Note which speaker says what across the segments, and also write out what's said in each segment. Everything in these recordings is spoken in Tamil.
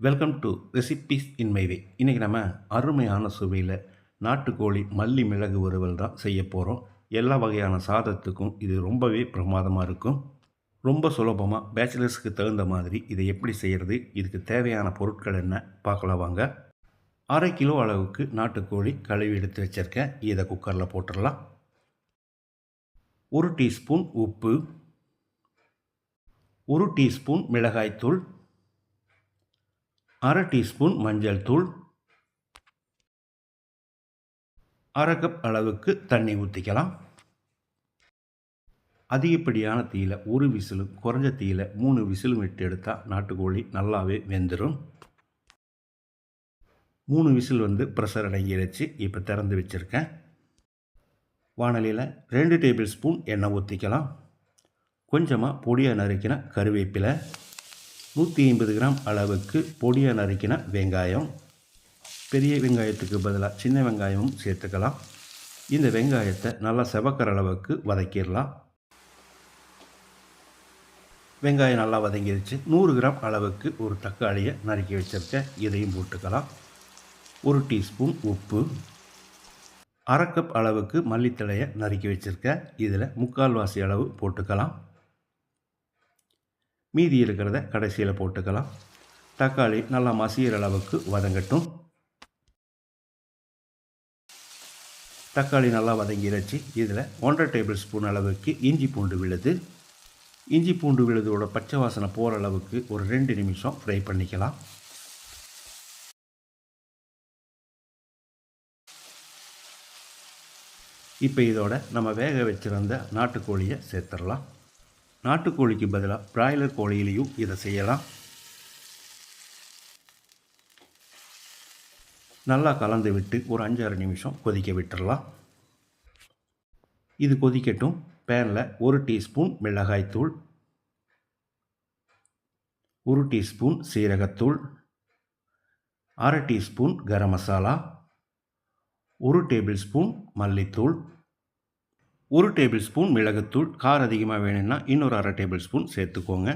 Speaker 1: Welcome to recipes in my way இன்றைக்கி நம்ம அருமையான சுவையில் நாட்டுக்கோழி மல்லி மிளகு வறுவல் தான் செய்ய போகிறோம் எல்லா வகையான சாதத்துக்கும் இது ரொம்பவே பிரமாதமாக இருக்கும். ரொம்ப சுலபமாக பேச்சுலர்ஸுக்கு தகுந்த மாதிரி இதை எப்படி செய்கிறது இதுக்கு தேவையான பொருட்கள் என்ன பார்க்கலாம் வாங்க. அரை கிலோ அளவுக்கு நாட்டுக்கோழி கழுவி எடுத்து வச்சுருக்கேன். இதை குக்கரில் போட்டுடலாம். ஒரு டீஸ்பூன் உப்பு ஒரு டீஸ்பூன் மிளகாய்த்தூள் அரை டீஸ்பூன் மஞ்சள் தூள் அரை கப் அளவுக்கு தண்ணி ஊற்றிக்கலாம் அதிகப்படியான தீயில் ஒரு விசிலும் குறைஞ்ச தீயில் மூணு விசிலும் விட்டு எடுத்தால் நாட்டுக்கோழி நல்லாவே வெந்துடும் மூணு விசில் வந்து ப்ரெஷர் அடங்கிடுச்சு இப்போ திறந்து வச்சுருக்கேன். வானலியில் ரெண்டு டேபிள் ஸ்பூன் எண்ணெய் ஊற்றிக்கலாம் கொஞ்சமாக பொடியாக நறுக்கின கருவேப்பிலை நூற்றி ஐம்பது கிராம் அளவுக்கு பொடியாக நறுக்கின வெங்காயம். பெரிய வெங்காயத்துக்கு பதிலாக சின்ன வெங்காயமும் சேர்த்துக்கலாம். இந்த வெங்காயத்தை நல்லா செவக்கிற அளவுக்கு வதக்கிடலாம். வெங்காயம் நல்லா வதங்கிடுச்சு நூறு கிராம் அளவுக்கு ஒரு தக்காளியை நறுக்கி வச்சுருக்கேன் இதையும் போட்டுக்கலாம். ஒரு டீஸ்பூன் உப்பு. அரை கப் அளவுக்கு மல்லித்தழையை நறுக்கி வச்சுருக்கேன் இதில் முக்கால்வாசி அளவு போட்டுக்கலாம். மீதி இருக்கிறத கடைசியில் போட்டுக்கலாம். தக்காளி நல்லா மசிகிற அளவுக்கு வதங்கட்டும். தக்காளி நல்லா வதங்கிடுச்சு இதில் ஒன்றரை டேபிள் ஸ்பூன் அளவுக்கு இஞ்சி பூண்டு விழுது. இஞ்சி பூண்டு விழுதோட பச்சை வாசனை போகிற அளவுக்கு ஒரு ரெண்டு நிமிஷம் ஃப்ரை பண்ணிக்கலாம். இப்போ இதோட நம்ம வேக வச்சுருந்த நாட்டுக்கோழியை சேர்த்துடலாம். நாட்டுக்கோழிக்கு பதிலாக பிராய்லர் கோழியிலையும் இதை செய்யலாம். நல்லா கலந்து விட்டு ஒரு அஞ்சாறு நிமிஷம் கொதிக்க விட்டுடலாம் இது கொதிக்கட்டும். பேனில் ஒரு டீஸ்பூன் மிளகாய்த்தூள் ஒரு டீஸ்பூன் சீரகத்தூள் அரை டீஸ்பூன் கரம் மசாலா ஒரு டேபிள் ஸ்பூன் மல்லித்தூள் ஒரு டேபிள் ஸ்பூன் மிளகுத்தூள் காரம் அதிகமாக வேணும்னா இன்னொரு அரை டேபிள் ஸ்பூன் சேர்த்துக்கோங்க.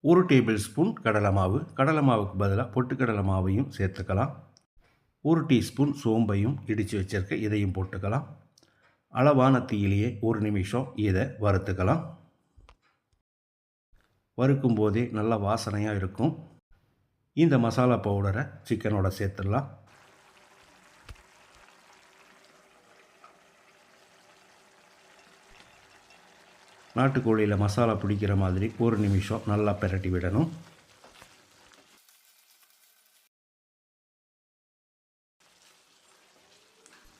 Speaker 1: ஒரு டேபிள் ஸ்பூன் கடலை மாவு கடலை மாவுக்கு பதிலாக பொட்டுக்கடலை மாவையும் சேர்த்துக்கலாம். ஒரு டீஸ்பூன் சோம்பையும் இடித்து வச்சிருக்க இதையும் போட்டுக்கலாம். அளவான தீயிலேயே ஒரு நிமிஷம் இதை வறுத்துக்கலாம். வறுக்கும் போதே நல்லா வாசனையாக இருக்கும். இந்த மசாலா பவுடரை சிக்கனோட சேர்த்துடலாம். நாட்டுக்கோழியில் மசாலா பிடிக்கிற மாதிரி ஒரு நிமிஷம் நல்லா பிரட்டி விடணும்.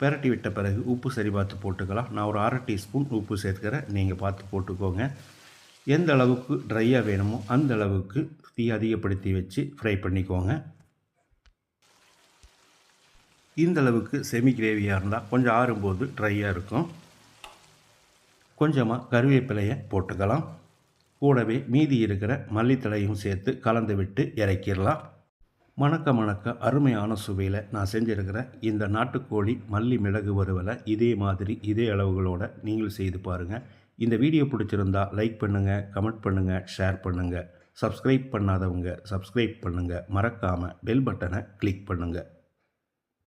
Speaker 1: பெரட்டி விட்ட பிறகு உப்பு சரி பார்த்து போட்டுக்கலாம். நான் ஒரு அரை டீஸ்பூன் உப்பு சேர்த்துக்கிறேன். நீங்கள் பார்த்து போட்டுக்கோங்க. எந்த அளவுக்கு ட்ரையாக வேணுமோ அந்த அளவுக்கு தீ அதிகப்படுத்தி வச்சு ஃப்ரை பண்ணிக்கோங்க. இந்த அளவுக்கு செமி கிரேவியாக இருந்தால் கொஞ்சம் ஆறும்போது ட்ரையாக இருக்கும். கொஞ்சமாக கருவேப்பிலையை போட்டுக்கலாம். கூடவே மீதி இருக்கிற மல்லித்தலையும் சேர்த்து கலந்து விட்டு இறக்கிடலாம். மணக்க மணக்க அருமையான சுவையில் நான் செஞ்சுருக்கிற இந்த நாட்டுக்கோழி மல்லி மிளகு வறுவலை இதே மாதிரி இதே அளவுகளோடு நீங்கள் செய்து பாருங்கள் இந்த வீடியோ பிடிச்சிருந்தா லைக் பண்ணுங்கள் கமெண்ட் பண்ணுங்கள் ஷேர் பண்ணுங்கள் சப்ஸ்கிரைப் பண்ணாதவங்க சப்ஸ்கிரைப் பண்ணுங்கள் மறக்காமல் பெல் பட்டனை கிளிக் பண்ணுங்கள்